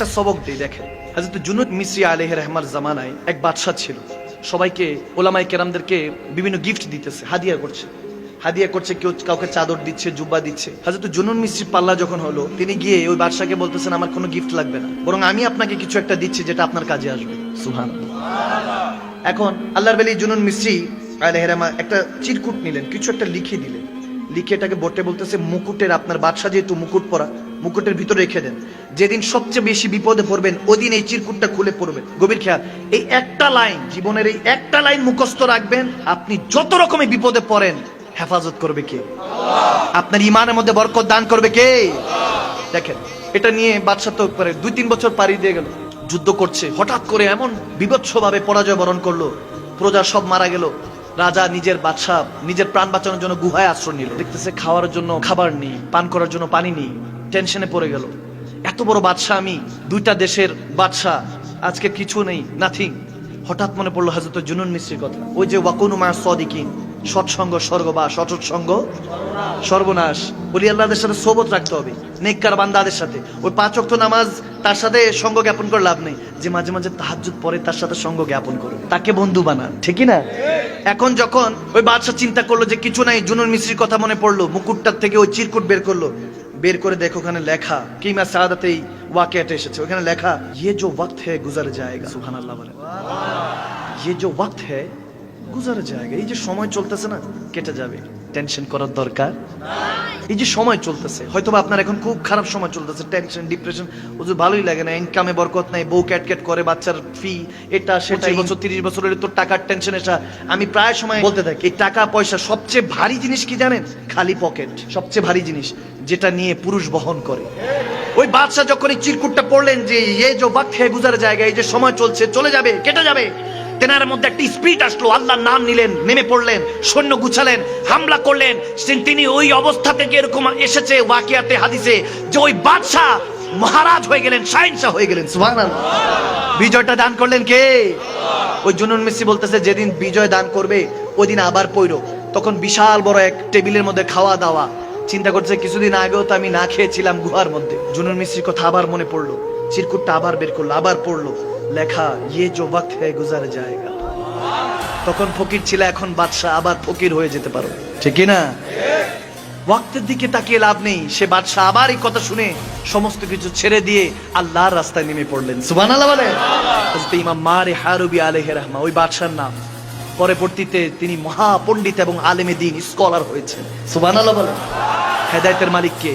একটা সবক দিই, দেখেন। হাজরত জুনুদ মিসরি আলহ রহমার জামানায় এক বাদশাহ ছিল। সবাইকে ওলামাই কেরামদেরকে বিভিন্ন গিফট দিতেছে, হাদিয়া করছে। হাদিয়া করছে, কেউ কাউকে চাদর দিচ্ছে, জুব্বা দিচ্ছে। হাজরত জুনুন মিস্ত্রি পাল্লা যখন হলো, তিনি গিয়ে ওই বাদশাকে বলতেছেন, আমার কোনো গিফট লাগবে না। বরং আমি আপনাকে কিছু একটা দিচ্ছি, যেটা আপনার কাজে আসবে। সুহান এখন আল্লাহর বেলি জুনুন মিস্ত্রি আলহেরামা একটা চিরকুট নিলেন, কিছু একটা লিখে দিলেন। লিখে এটাকে বটে বলতেছে, মুকুটের আপনার বাদশা যেহেতু মুকুট পরা মুকুটের ভিতরে রেখে দেন। যেদিন সবচেয়ে বেশি বিপদে পড়বেন, ওদিন এই চিরকুটটা খুলে পড়বেন গভীর খেয়াল, এই একটা লাইন, জীবনের এই একটা লাইন মুখস্থ রাখবেন, আপনি যত রকমের বিপদে পড়েন, হেফাজত করবে কে? আপনার ইমানের মধ্যে বরকত দান করবে কে? দেখেন, এটা নিয়ে বাদশা তো করে দুই, তিন বছর পাড়ি দিয়ে গেল। যুদ্ধ করছে, হঠাৎ করে এমন বিভৎস ভাবে পরাজয় বরণ করল। প্রজা সব মারা গেল। রাজা নিজের বাদশাহ, নিজের প্রাণ বাঁচানোর জন্য গুহায় আশ্রয় নিল। দেখতেছে খাওয়ার জন্য খাবার নেই, পান করার জন্য পানি নেই। টেনশনে পড়ে গেল। এত বড় বাদশাহ আমি, দুইটা দেশের বাদশাহ, আজকে কিছু নেই নাথিং হঠাৎ মনে পড়ল হাজরত জুনুন মিস্ত্রির কথা। ওই যে ওয়াকুনু মা সদিকিন সৎসঙ্গ স্বর্গবাস অসৎসঙ্গ সর্বনাশ। বলি, আল্লাহদের সাথে সোবত রাখতে হবে, নেককার বান্দাদের সাথে। ওই পাঁচ অক্ট নামাজ, তার সাথে সঙ্গ জ্ঞাপন করে লাভ নেই। যে মাঝে মাঝে তাহাজ্জুদ পরে তার সাথে সঙ্গ জ্ঞাপন করবে তাকে বন্ধু বানান ঠিকই না? এখন যখন ওই বাদশা চিন্তা করল যে কিছু নাই, জুনুন মিস্ত্রির কথা মনে পড়ল, মুকুটটার থেকে ওই চিরকুট বের করল বের করে দেখো ওখানে লেখা কিমা সাদাতেই ওয়াকিয়াতে এসেছে ওখানে লেখা ইয়ে जो वक्त है गुजर जाएगा সুবহান আল্লাহ বলে ये जो वक्त है গুজর জায়গা এই যে সময় চলতেছে না কেটে যাবে টেনশন করার দরকার এই যে সময় চলতেছে হয়তো আপনার এখন খুব খারাপ সময় চলতেছে টেনশন ডিপ্রেশন ওদের ভালোই লাগে না ইনকামে বরকত নাই বউ ক্যাট ক্যাট করে বাচ্চার ফি এটা সেটা বছর তিরিশ বছর হলে তোর টাকার টেনশন এটা আমি প্রায় সময় বলতে থাকি এই টাকা পয়সা সবচেয়ে ভারী জিনিস কি জানেন? খালি পকেট সবচেয়ে ভারী জিনিস যেটা নিয়ে পুরুষ বহন করে। ওই বাদশা যখন এই চিরকুটটা পড়লেন যে এ যে হে গুজার জায়গা এই যে সময় চলছে চলে যাবে কেটে যাবে। তেনার মধ্যে একটা স্পিরিট আসলো। আল্লাহর নাম নিলেন, নেমে পড়লেন, সৈন্য গুছালেন, হামলা করলেন। তিনি ওই অবস্থা থেকে এরকম এসেছে ওয়াকিয়াতে, হাদিসে, যে ওই বাদশাহ মহারাজ হয়ে গেলেন, শাহিনশাহ হয়ে গেলেন। সুবহানাল্লাহ। বিজয়টা দান করলেন কে? ওই জুনুন মেসি বলতেছে, যেদিন বিজয় দান করবে ওই দিন আবার পইরো তখন বিশাল বড় এক টেবিলের মধ্যে খাওয়া দাওয়া। চিন্তা করছে, কিছুদিন আগেও তো আমি না খেয়েছিলাম গুহার মধ্যে। জুনুন মিস্ত্রির কথা আবার মনে পড়ল। চিরকুটটা আবার বের করল, আবার পড়ল। লেখা ইয়ে জো ওয়াক্ত হ্যায়, গুজার জায়গা। তখন ফকির ছিল, এখন বাদশাহ আবার ফকির হয়ে যেতে পারো। ঠিক না ওয়াক্তের দিকে তাকিয়ে লাভ নেই। সে বাদশাহ আবার এই কথা শুনে সমস্ত কিছু ছেড়ে দিয়ে আল্লাহর রাস্তায় নেমে পড়লেন। সুবহানাল্লাহ বলে। হযরত ইমাম মারে হারুবি আলাইহির রাহমা, ওই বাদশার নাম। পরবর্তীতে তিনি মহা পণ্ডিত এবং আলেমে দিন, স্কলার হয়েছেন। সুবহানাল্লাহ বলে। হেদায়েতের মালিক কে